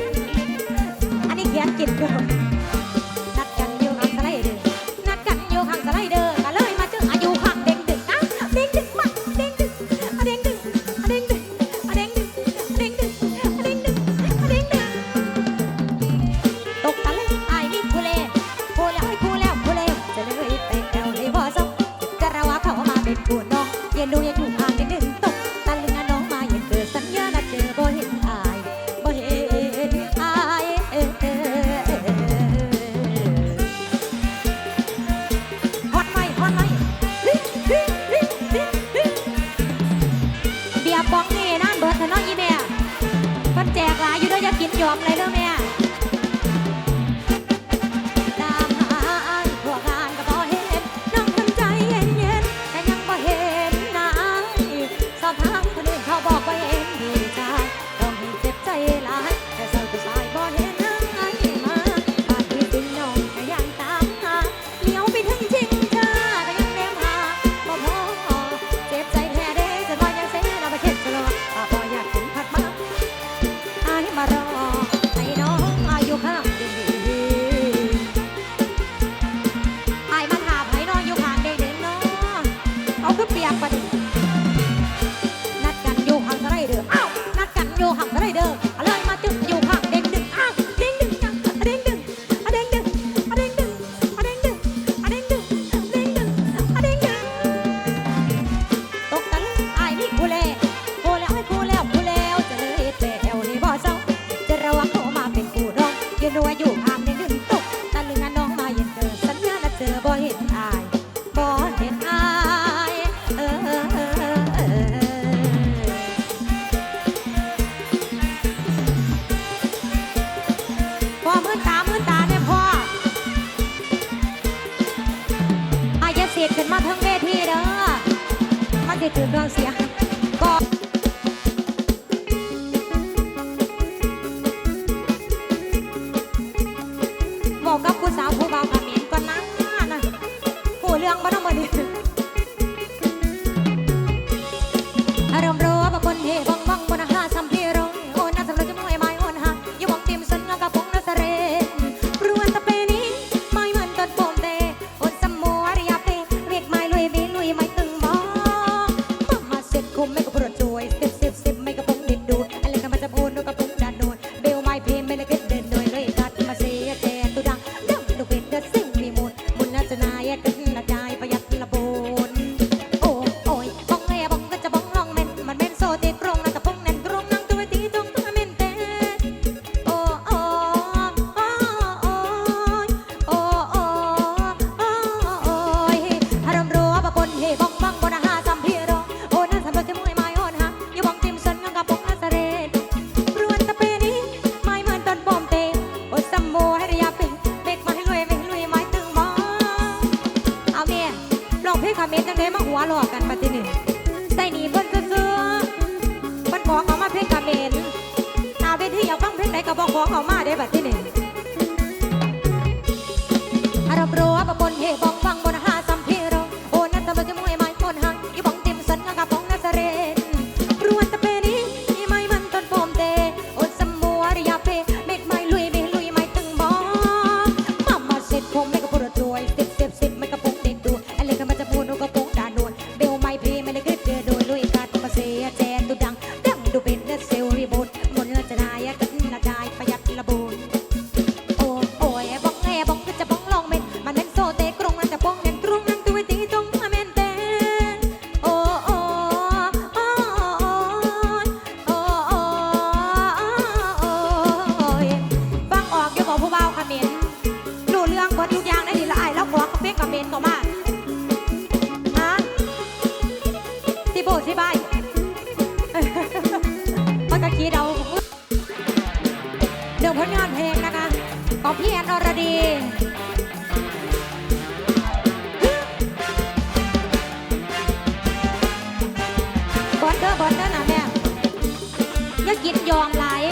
บ อันนี้เขียนจิตเกิบ Superman. Sebastian. กับบอกบอกเอามาได้แบัดที่นี่ ก็คิดยอมหลาย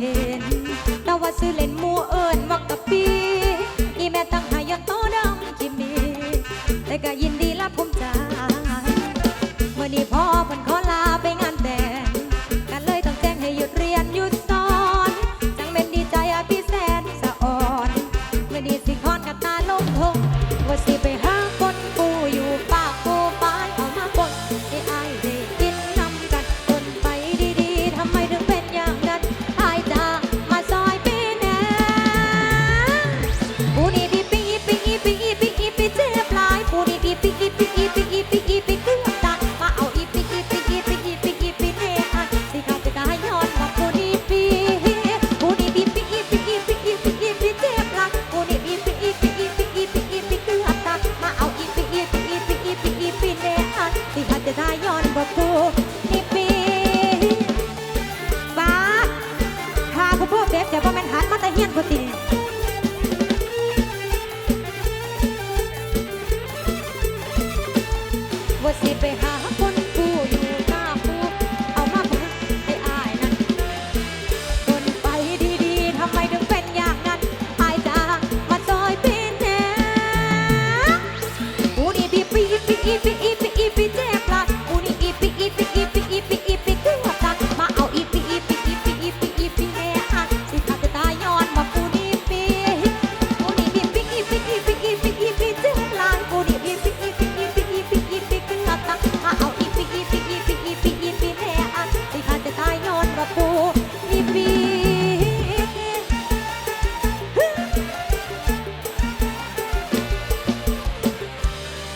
เห็นแต่ว่าซื้อเล่นมัวเอิญว่า sleeping berrar.